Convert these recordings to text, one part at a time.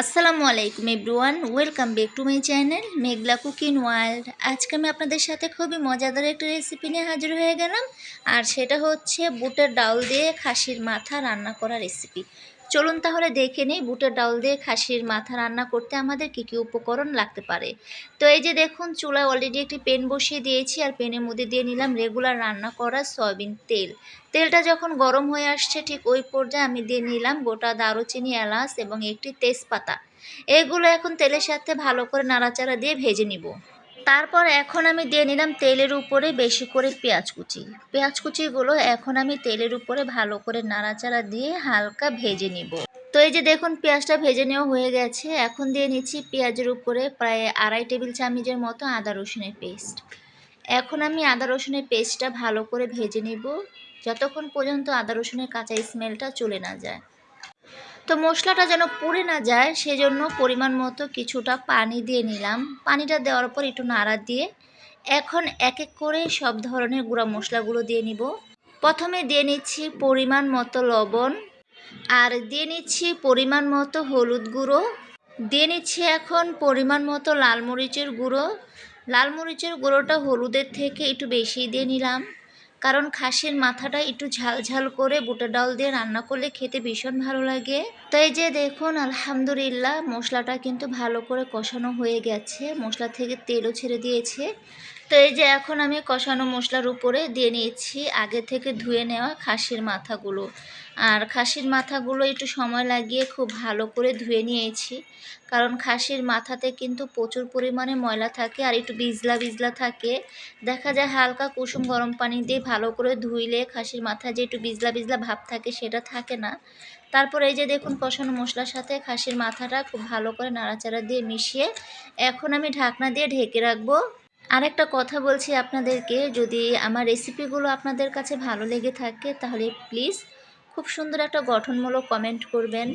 আসসালামু আলাইকুম everyone, welcome back to my channel Meghla cooking world. আজকে আমি আপনাদের সাথে খুবই মজাদার একটা রেসিপি নিয়ে হাজির হয়ে গেলাম, আর সেটা হচ্ছে বুটের ডাল দিয়ে খাসির মাথা রান্না করা রেসিপি চলুন তাহলে দেখে নিই বুটের ডাউল দিয়ে খাসির মাথা রান্না করতে আমাদের কী কী উপকরণ লাগতে পারে। তো এই যে দেখুন, চুলায় অলরেডি একটি পেন বসিয়ে দিয়েছি আর পেনের মধ্যে দিয়ে নিলাম রেগুলার রান্না করা সয়াবিন তেল। তেলটা যখন গরম হয়ে আসছে, ঠিক ওই পর্যায়ে আমি দিয়ে নিলাম গোটা দারুচিনি, এলাচ এবং একটি তেজপাতা। এগুলো এখন তেলের সাথে ভালো করে নাড়াচাড়া দিয়ে ভেজে নিব। তারপর এখন আমি দিয়ে নিলাম তেলের উপরে বেশি করে পেঁয়াজ কুচি। পেঁয়াজ কুচিগুলো এখন আমি তেলের উপরে ভালো করে নাড়াচাড়া দিয়ে হালকা ভেজে নিব। তো এই যে দেখুন, পেঁয়াজটা ভেজে নেওয়া হয়ে গেছে। এখন দিয়ে নিচ্ছি পেঁয়াজের উপরে প্রায় আড়াই টেবিল চামচের মতো আদা রসুনের পেস্ট। এখন আমি আদা রসুনের পেস্টটা ভালো করে ভেজে নিব, যতক্ষণ পর্যন্ত আদা রসুনের কাঁচা স্মেলটা চলে না যায়। তো মশলাটা যেন পুড়ে না যায়, সেজন্য পরিমাণ মতো কিছুটা পানি দিয়ে নিলাম। পানিটা দেওয়ার পর একটু নাড়া দিয়ে এখন এক এক করে সব ধরনের গুঁড়া মশলাগুলো দিয়ে নিব। প্রথমে দিয়ে নিচ্ছি পরিমাণ মতো লবণ, আর দিয়ে নিচ্ছি পরিমাণ মতো হলুদ গুঁড়ো। দিয়ে নিচ্ছি এখন পরিমাণ মতো লাল মরিচের গুঁড়ো। লাল মরিচের গুঁড়োটা হলুদের থেকে একটু বেশি দিয়ে নিলাম। কারণ খাসির মাথাটা একটু ঝাল ঝাল করে বুটা ডাল দিয়ে রান্না করলে খেতে ভীষণ ভালো লাগে। তো এই যে দেখুন, আলহামদুলিল্লাহ মশলাটা কিন্তু ভালো করে কষানো হয়ে গেছে। মশলা থেকে তেলও ছেড়ে দিয়েছে। তো এই যে এখন আমি কষানো মশলার উপরে দিয়ে নিয়েছি। আগে থেকে ধুয়ে নেওয়া খাসির মাথাগুলো। আর খাসির মাথাগুলো একটু সময় লাগিয়ে খুব ভালো করে ধুয়ে নিয়েছি। কারণ খাসির মাথাতে কিন্তু প্রচুর পরিমাণে ময়লা থাকে আর একটু বিজলা বিজলা থাকে। দেখা যায় হালকা কুসুম গরম পানি দিয়ে ভালো করে ধুইলে খাসির মাথা যে একটু বিজলা বিজলা ভাব থাকে সেটা থাকে না। তারপর এই যে দেখুন কষানো মশলার সাথে খাসির মাথাটা খুব ভালো করে নাড়াচাড়া দিয়ে মিশিয়ে এখন আমি ঢাকনা দিয়ে ঢেকে রাখব। আরেকটা কথা বলছি আপনাদেরকে, যদি আমার রেসিপিগুলো আপনাদের কাছে ভালো লেগে থাকে, তাহলে প্লিজ খুব সুন্দর একটা গঠনমূলক কমেন্ট করবেন।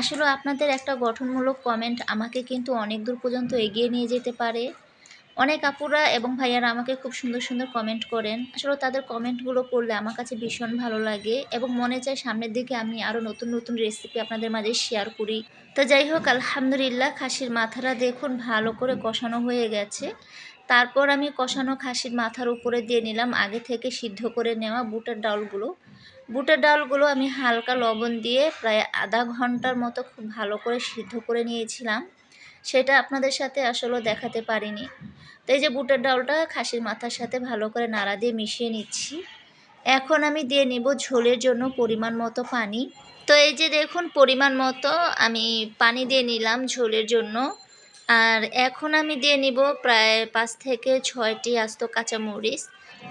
আসলে আপনাদের একটা গঠনমূলক কমেন্ট আমাকে কিন্তু অনেক দূর পর্যন্ত এগিয়ে নিয়ে যেতে পারে। অনেক আপুরা এবং ভাইয়ারা আমাকে খুব সুন্দর সুন্দর কমেন্ট করেন। আসলে তাদের কমেন্টগুলো পড়লে আমার কাছে ভীষণ ভালো লাগে এবং মনে চায় সামনের দিকে আমি আরও নতুন নতুন রেসিপি আপনাদের মাঝে শেয়ার করি। তো যাই হোক, আলহামদুলিল্লাহ, খাসির মাথাটা দেখুন, ভালো করে কষানো হয়ে গেছে। তারপর আমি কষানো খাসির মাথার উপরে দিয়ে নিলাম, আগে থেকে সিদ্ধ করে নেওয়া বুটের ডালগুলো। বুটের ডালগুলো আমি হালকা লবণ দিয়ে প্রায় আধা ঘণ্টার মতো খুব ভালো করে সিদ্ধ করে নিয়েছিলাম। সেটা আপনাদের সাথে আসলে দেখাতে পারিনি। তো এই যে বুটের ডালটা খাসির মাথার সাথে ভালো করে নাড়া দিয়ে মিশিয়ে নিচ্ছি। এখন আমি দিয়ে নিব ঝোলের জন্য পরিমাণ মতো পানি। তো এই যে দেখুন, পরিমাণ মতো আমি পানি দিয়ে নিলাম ঝোলের জন্য। আর এখন আমি দিয়ে নিব প্রায় পাঁচ থেকে ছয়টি আস্ত কাঁচামরিচ।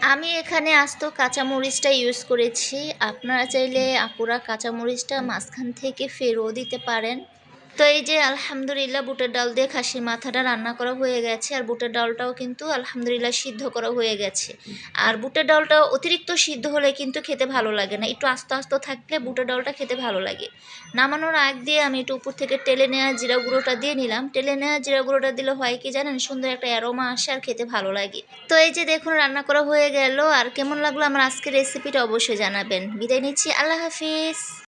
আমি এখানে আস্ত কাঁচামরিচটা ইউজ করেছি। আপনারা চাইলে আপুরা কাঁচামরিচটা মাঝখান থেকে ফেরও দিতে পারেন। তো এই যে আলহামদুলিল্লাহ বুটের ডাল দিয়ে খাসির মাথাটা রান্না করা হয়ে গেছে, আর বুটের ডালটাও কিন্তু আলহামদুলিল্লাহ সিদ্ধ করা হয়ে গেছে। আর বুটের ডালটা অতিরিক্ত সিদ্ধ হলে কিন্তু খেতে ভালো লাগে না, একটু আস্তে আস্তে থাকলে বুটের ডালটা খেতে ভালো লাগে। নামানোর আগ দিয়ে আমি একটু উপর থেকে টেলে নেওয়া জিরা গুঁড়োটা দিয়ে নিলাম। টেলে নেওয়া জিরা গুঁড়োটা দিলে হয় কি জানেন? সুন্দর একটা অ্যারোমা আসে আর খেতে ভালো লাগে। তো এই যে দেখুন, রান্না করা হয়ে গেল। আর কেমন লাগল আমার আজকের রেসিপিটা অবশ্যই জানাবেন। বিদায় নিচ্ছি, আল্লাহ হাফিজ।